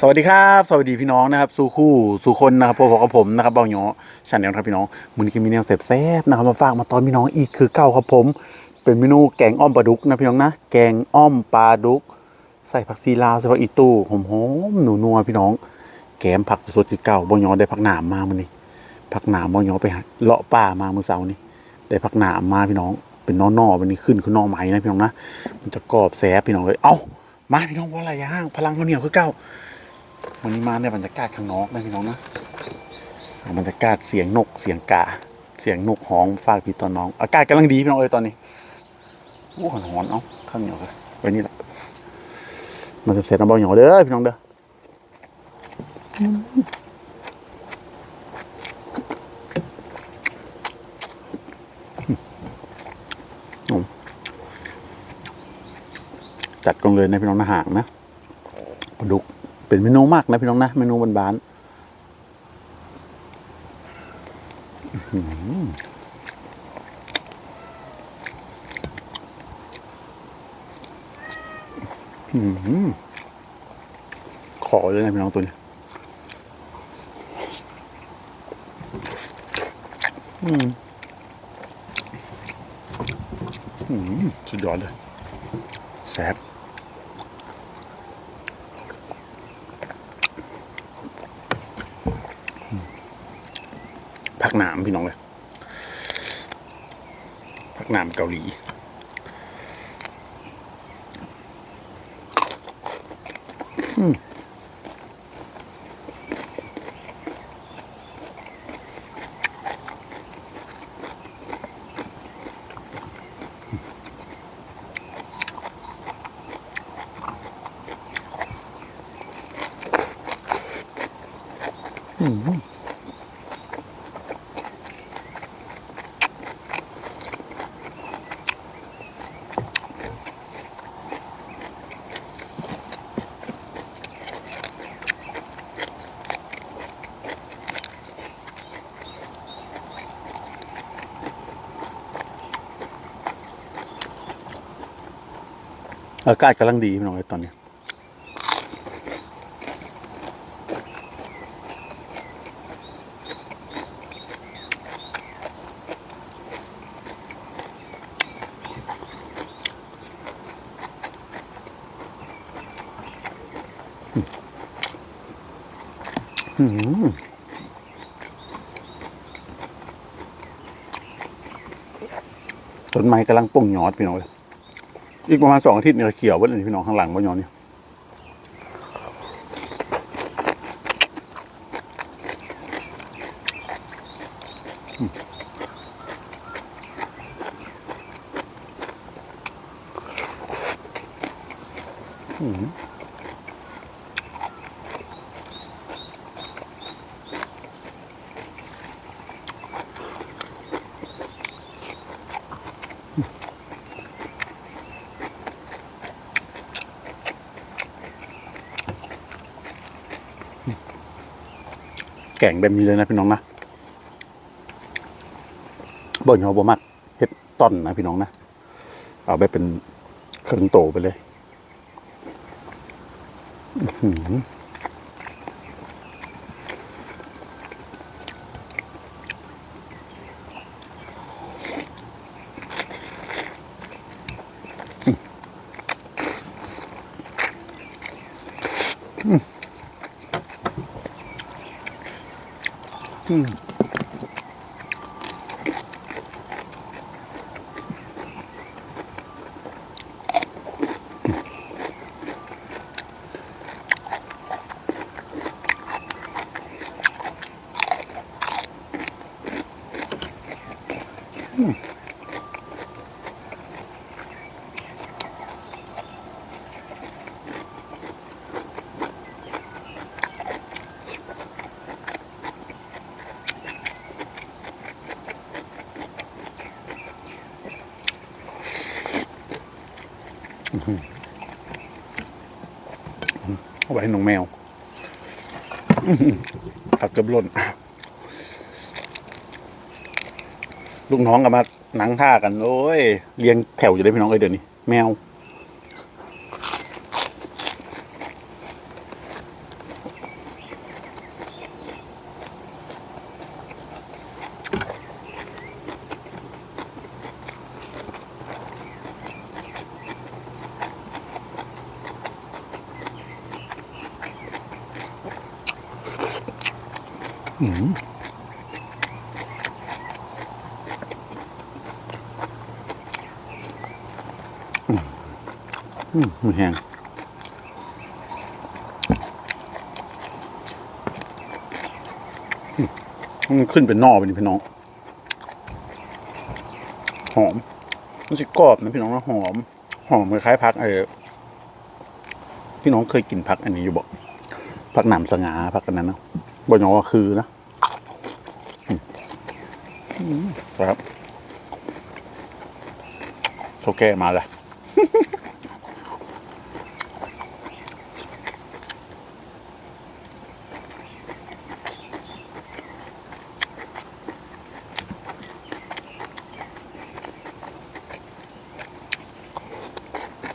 สวัสดีครับ สวัสดีพี่น้องนะครับสู่คู่สู่คนนะครับพวกกับผมนะครับเบาหยอชาแนลครับพี่น้องมือนี้ก็มีแนวเสพแซ่บนะครับมาฝากมาตอนพี่น้องอีกคือเก้าครับผม เป็นเมนูแกงอ้อมปลาดุกนะพี่น้องนะแกงอ้อมปลาดุก ใส่ผักซีลาวใส่ผักอีตู้หอมๆหนูนัวพี่น้อง แกมผักสดคือเก่าเบาหยอได้ผักหนามมามือนี้ผักหนามเบาหยอไปเลาะป่ามาเมื่อเช้านี้ได้ผักหนามมาพี่น้อง เป็นนอๆวันนี้ขึ้นคือหนอไหมนะพี่น้องนะมันจะกรอบแซ่บพี่น้องเลยเอ้ามาพี่น้องว่าอะไรย่างพลังข้าวเหนียวคือเก่า วันนี้มาในบรรยากาศข้างนอกนะพี่น้องนะบรรยากาศเสียงนกเสียงกาเสียงนกฮ้องฝากพี่ตอนน้อง อากาศกำลังดีพี่น้องเอ้ยตอนนี้โอ้หอนหอนเอ้าข้าวเหนียวเลยไว้นี่แหละมาเสร็จๆน้ำเบาเหนียวเด้อพี่น้องเด้อจัดกองเลยนะพี่น้องนะห่างนะปลาดุก เป็นเมนูมากนะพี่น้องนะเมนูบานๆอื้อหืออื้อหือขอเลยนะพี่น้องตัวนี้อืมอืมสุดยอดเลยแซ่บ กหนามพี่น้องเลยผักหนามเกาหลีอืม อากาศกำลังดีพี่น้องเลยตอนนี้อืมต้นไม้กำลังป่งยอดพี่น้องเลย อีกประมาณสองอาทิตย์เนี่ยเขียวเบิ้เลยพี่น้องข้างหลังบ้านยอนนี่มอืม แกงแบบนี้เลยนะพี่น้องนะบ่นเขาบ่มักเฮ็ดต้นนะพี่น้องนะ เอาไปเป็นเครื่องโตไปเลยอื้อ หื ให้น้องแมวหักเกือบล่น ลูกน้องกับมาหนังท่ากัน โอ้ยเรียงแถวอยู่ได้พี่น้องเอ้ยเดี๋ยวนี้ แมว อืมอืมอืมมือแห้งอืมมันขึ้นเป็นนอไปนี่พี่น้อง หอมมันจะกรอบนะพี่น้องนะหอม หอมคล้ายๆผักเออพี่น้องเคยกินผักอันนี้อยู่บอกผักหนามสงาผักอันนั้นนะบอกยองว่าคือนะ ครับโอเคมาเลย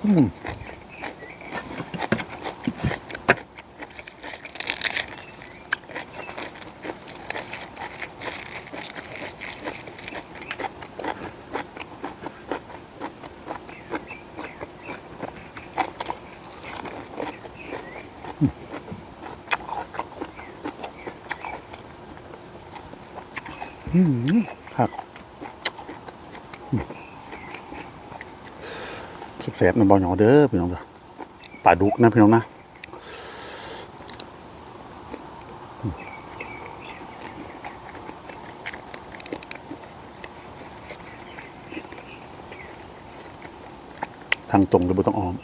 ค รับแสบๆนะบอหยอเด้อพี่น้องเด้อปลาดุกนะพี่น้องนะทางตรงเลยบ่ต้องออม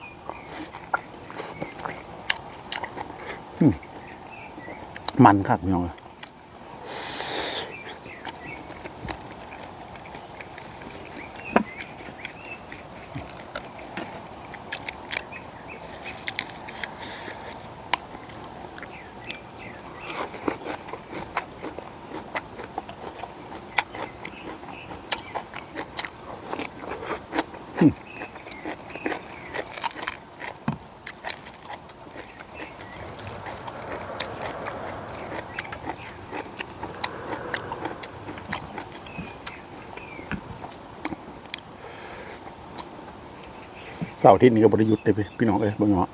มันครับพี่น้องเอ้ย เสาร์อาที่นี้ก็บริยุทธ์เลยพี่พี่น้องเลยบางเงาะ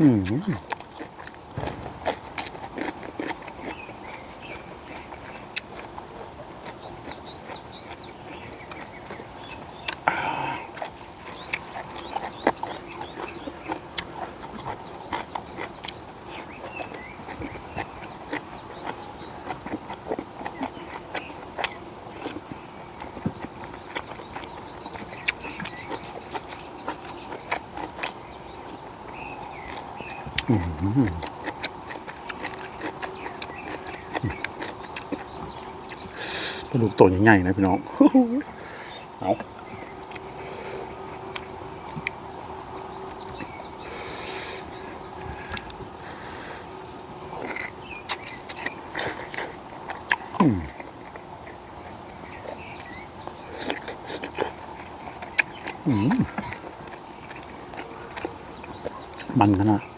อืม ปลาดุกตัวใหญ่ๆนะพี่น้อง เอาอืมมันขนาด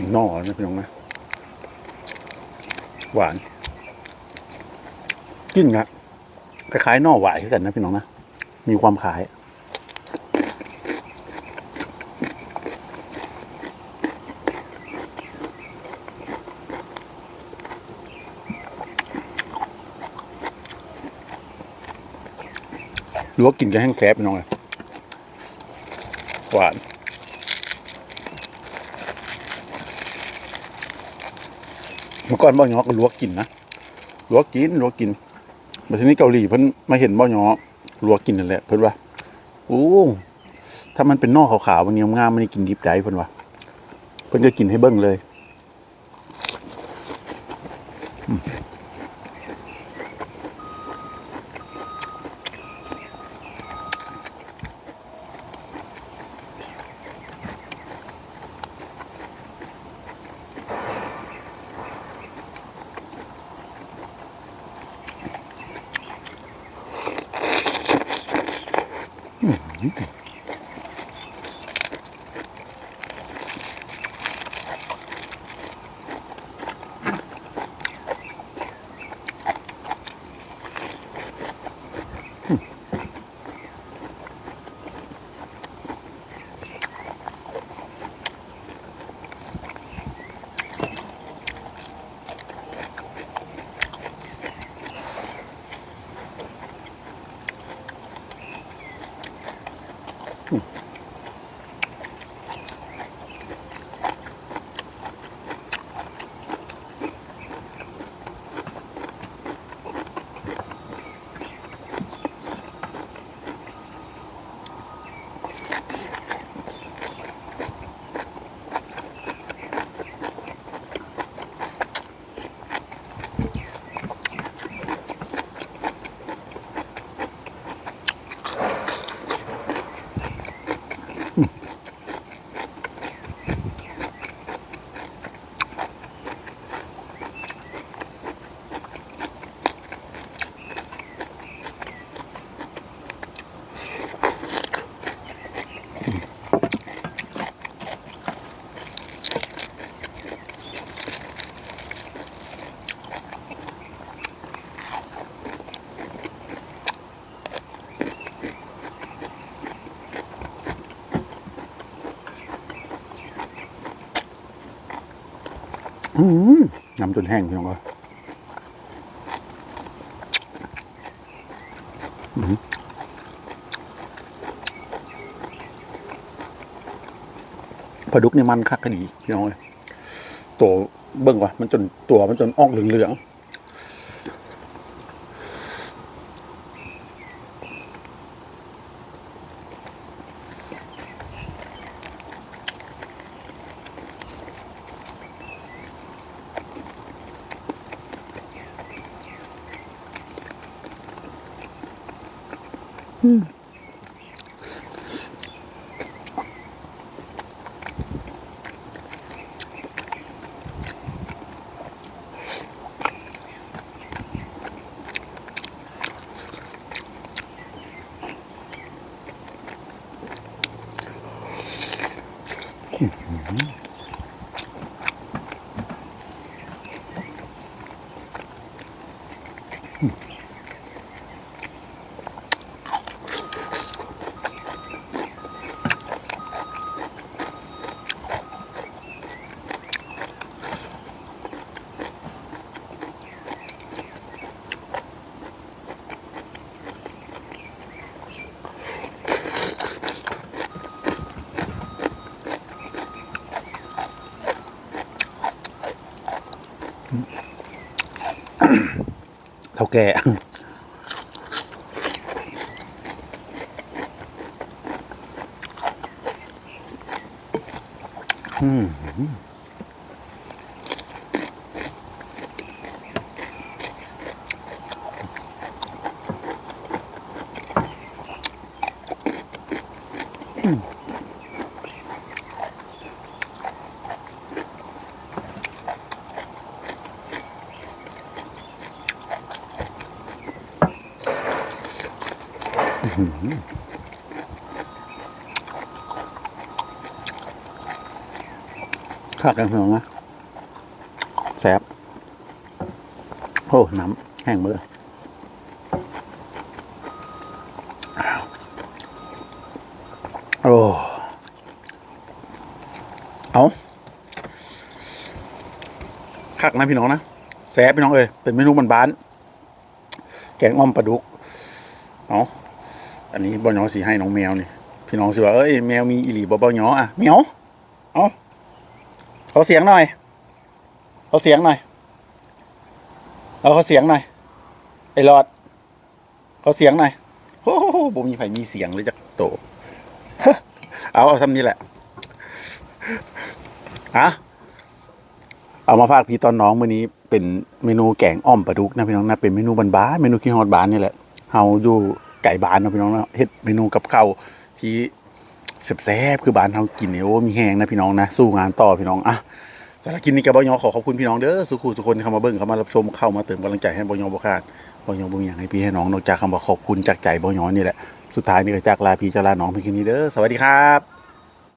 เป็นน่อนะพี่น้องนะหวานกินนะคล้ายๆน่อหวายกันนะพี่น้องนะมีความขายหรือว่ากินกับแห้งแคบพี่น้องเลยหวาน เมื่อก่อนบ่อยอก็ลวกกินนะลวกกินลวกกินมาทีนี้เกาหลีเพิ่นมาเห็นบ่อยอลวกกินนั่นแหละ เพิ่นว่าโอ้ถ้ามันเป็นนอกขาวๆมันงามๆมันนี่กินดิบได้เพิ่นว่า เพิ่นจะกินให้เบิ่งเลย น้ำจนแห้งพี่น้องก็ปลาดุกนี่มันคักก็ดีพี่น้องเลยตัวเบิ่งว่ะมันจนตัวมันจนออกเหลือง เท่า แก่อืม ข้ากันเหรอนะแสบโอ้น้ำแห้งเมื่อโอ้เอาคักนะพี่น้องนะแซ่บพี่น้องเอ้ยเป็นเมนูบ้านๆแกงอ้อมปลาดุก เอา อันนี้บ่อยอสีให้น้องแมวนี่พี่น้องสิว่าเอ้ยแมวมีอีหลีบ่บ่อยออะเหมียวเอาเขาเสียงหน่อยเขาเสียงหน่อยเอาเขาเสียงหน่อยไอ้หลอดเขาเสียงหน่อยโอ้โหบ่มีไผมีเสียงเลยจักโตเอาเอาทำนี่แหละอะเอามาฝากพี่ตอนน้องมื้อนี้เป็นเมนูแกงอ้อมปลาดุกนะพี่น้องนะเป็นเมนูบ้านๆเมนูขี้ฮอดบ้านนี่แหละเฮาอยู่ ไก่บ้านนะพี่น้องนะเฮ็ดเมนูกับข้าวที่แซ่บๆคือบ้านเฮากินเนี่ยโอ้มีแหงนะพี่น้องนะ สู้งานต่อพี่น้องอะสำหรับกินนี้กับบอยอขอขอบคุณพี่น้องเด้อสุขุทุกคนที่เข้ามาเบิ้งเข้ามารับชมเข้ามาเติมกำลังใจให้บอยอบ่ขาดบอยอบุญอย่างให้พี่ให้น้องนอกจากคำว่าขอบคุณจากใจบอยอนี่แหละสุดท้ายนี่ก็จากลาพี่จากลาน้องเพียงแค่นี้เด้อสวัสดีครับ